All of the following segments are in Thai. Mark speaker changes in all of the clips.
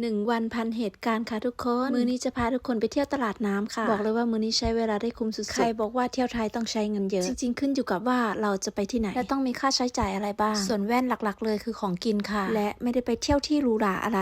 Speaker 1: หนึ่งวันพันเหตุการณ์ค่ะทุกคน มือนี้จะพาทุกคนไปเที่ยวตลาดน้ำค่ะ บอกเลยว่ามือนี้ใช้เวลาได้คุ้มสุดๆ ใครบอกว่าเที่ยวไทยต้องใช้เงินเยอะ จริงๆ ขึ้นอยู่กับว่าเราจะไปที่ไหน และต้องมีค่าใช้จ่ายอะไรบ้าง ส่วนแว่นหลักๆ เลยคือของกินค่ะ และไม่ได้ไปเที่ยวที่หรูหราอะไร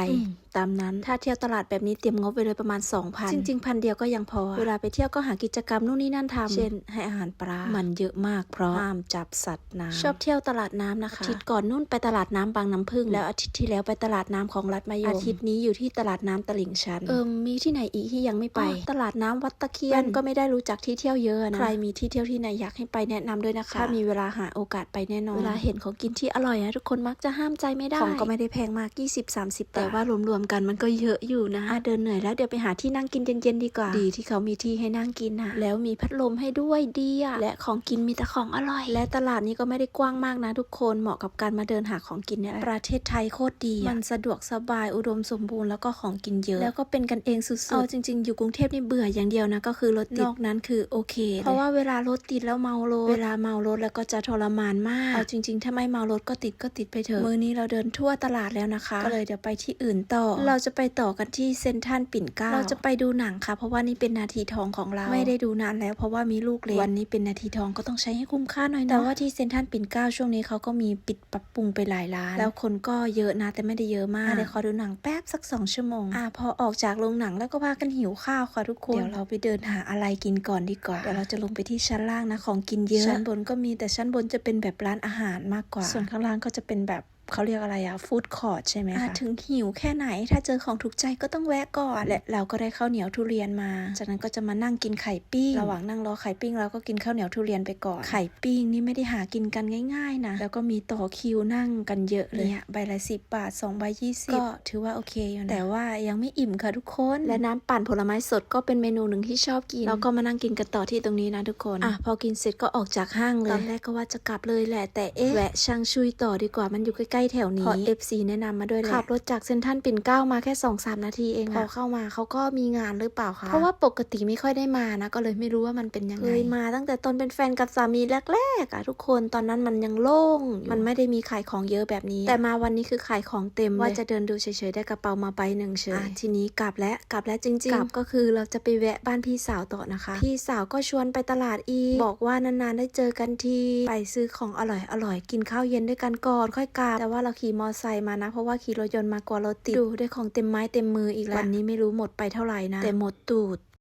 Speaker 1: ตามนั้น ถ้าเที่ยวตลาดแบบนี้เตรียมงบไปเลยประมาณ 2,000 จริงๆพันเดียวก็ยังพอ เวลาไปเที่ยวก็หากิจกรรมนู่นนี่นั่นทำเช่น ให้อาหารปลา มันเยอะมากเพราะห้ามจับสัตว์น้ำชอบเที่ยวตลาดน้ำนะคะ อาทิตย์ก่อนนู่นไปตลาดน้ำบางน้ำพึ่ง แล้วอาทิตย์ที่แล้วไปตลาดน้ำของรัฐมะยมอาทิตย์นี้อยู่ที่ตลาดน้ำตลิ่งชัน เอิมมีที่ไหนอีกที่ยังไม่ไป ตลาดน้ำวัดตะเคียนก็ไม่ได้รู้จักที่เที่ยวเยอะนะ ใครมีที่เที่ยวที่ไหนอยากให้ไปแนะนำด้วยนะคะ ถ้ามีเวลาหาโอกาสไปแน่นอน เวลาเห็นของกินที่อร่อยนะทุกคนมักจะห้ามใจไม่ได้ ของก็ไม่ได้แพงมาก 20-30แต่ว่ารวมๆกันมันก็เยอะอยู่นะอะเดินเหนื่อยแล้วเดี๋ยวไปหาที่นั่งกินเย็นๆดีกว่า ดีที่เขามีที่ให้นั่งกินนะ แล้วมีพัดลมให้ด้วยดีอะและของกินมีแต่ของอร่อย และตลาดนี้ก็ไม่ได้กว้างมากนะทุกคนเหมาะกับการมาเดินหาของกินเนี่ยแหละประเทศไทยโคตรดีอะมันสะดวกสบายอุดมสมบูรณ์แล้วก็ของกินเยอะ แล้วก็เป็นกันเองสุดๆเอาจริงๆ อยู่กรุงเทพนี่เบื่ออย่างเดียวนะก็คือรถติดนอกนั้นคือโอเค เพราะว่าเวลารถติดแล้วเมารถเวลาเมารถแล้วก็จะทรมานมากเอาจริง ๆ ถ้าไม่เมารถก็ติดก็ติดไปเถอะมื้อนี้เราเดินทั่วตลาดแล้วนะคะก็เลยเดี๋ยวไปที่อื่นต่อเราจะไปต่อกันที่เซนทรันปิ่นเกล้าเราจะไปดูหนังค่ะ เพราะว่านี่เป็นนาทีทองของเรา ไม่ได้ดูนานแล้วเพราะว่ามีลูกเล็กวันนี้เป็นนาทีทองก็ต้องใช้ให้คุ้มค่าหน่อยนะแต่ว่าที่เซนทรันปิ่นเกล้าช่วงนี้เขาก็มีปิดปรับปรุงไปหลายร้าน แล้วคนก็เยอะนะแต่ไม่ได้เยอะมากเดี๋ยวขอดูหนังแป๊บสักสองชั่วโมงอะพอออกจากโรงหนังแล้วก็พากันหิวข้าวค่ะทุกคนเดี๋ยวเราไปเดินหาอะไรกินก่อนดีกว่าเดี๋ยวเราจะลงไปที่ชั้นล่างนะของกินเยอะชั้นบนก็มีแต่ชั้นบนจะเป็นแบบร้านอาหารมากกว่า ส่วนข้างล่างก็จะเป็นแบบ เขาเรียกอะไรอะฟู้ดคอร์ทใช่ไหมคะถึงหิวแค่ไหนถ้าเจอของถูกใจก็ต้องแวะก่อนและเราก็ได้ข้าวเหนียวทุเรียนมา จากนั้นก็จะมานั่งกินไข่ปิ้ง ระหว่างนั่งรอไข่ปิ้งเราก็กินข้าวเหนียวทุเรียนไปก่อนไข่ปิ้งนี่ไม่ได้หากินกันง่ายๆนะแล้วก็มีต่อคิวนั่งกันเยอะเลยอะใบละสิบบาทสองใบยี่สิบก็ถือว่าโอเคอยู่นะแต่ว่ายังไม่อิ่มค่ะทุกคนและน้ำปั่นผลไม้สดก็เป็นเมนูหนึ่งที่ชอบกินแล้วก็มานั่งกินกันต่อที่ตรงนี้นะทุกคนอะพอกินเสร็จก็ออกจากห้างเลยตอนแรกก็ว่าจะกลับเลยแหละแต่เอ๊ะแวะช่างชุยต่อดีกว่ามันอยู่ใกล้ๆแถวนี้ FC แนะนำมาด้วยแหละขับรถจากเซนทรันปิ่นเกล้ามาแค่2-3นาทีเองพอเข้ามาเขาก็มีงานหรือเปล่าคะเพราะว่าปกติไม่ค่อยได้มานะ ก็เลยไม่รู้ว่ามันเป็นยังไงเคยมาตั้งแต่ตอนเป็นแฟนกับสามีแรกๆอะทุกคนตอนนั้นมันยังโล่งอยู่มันไม่ได้มีขายของเยอะแบบนี้ แต่มาวันนี้คือขายของเต็มว่าจะเดินดูเฉยๆได้กระเป๋ามาใบหนึ่งเฉยอะทีนี้กลับแล้วกลับแล้วจริงๆกลับก็คือเราจะไปแวะบ้านพี่สาวต่อนะคะ พี่สาวก็ชวนไปตลาดอีกบอกว่านานๆได้เจอกันทีไปซื้อของอร่อยๆกินข้าวเย็นด้วยกันก่อนค่อยกลับแต่ว่าเราขี่มอไซค์มานะ เพราะว่าขี่รถยนต์มากกว่ารถติดดูได้ของเต็มไม้เต็มมืออีกแล้ววันนี้ไม่รู้หมดไปเท่าไหร่นะ แต่หมดตูด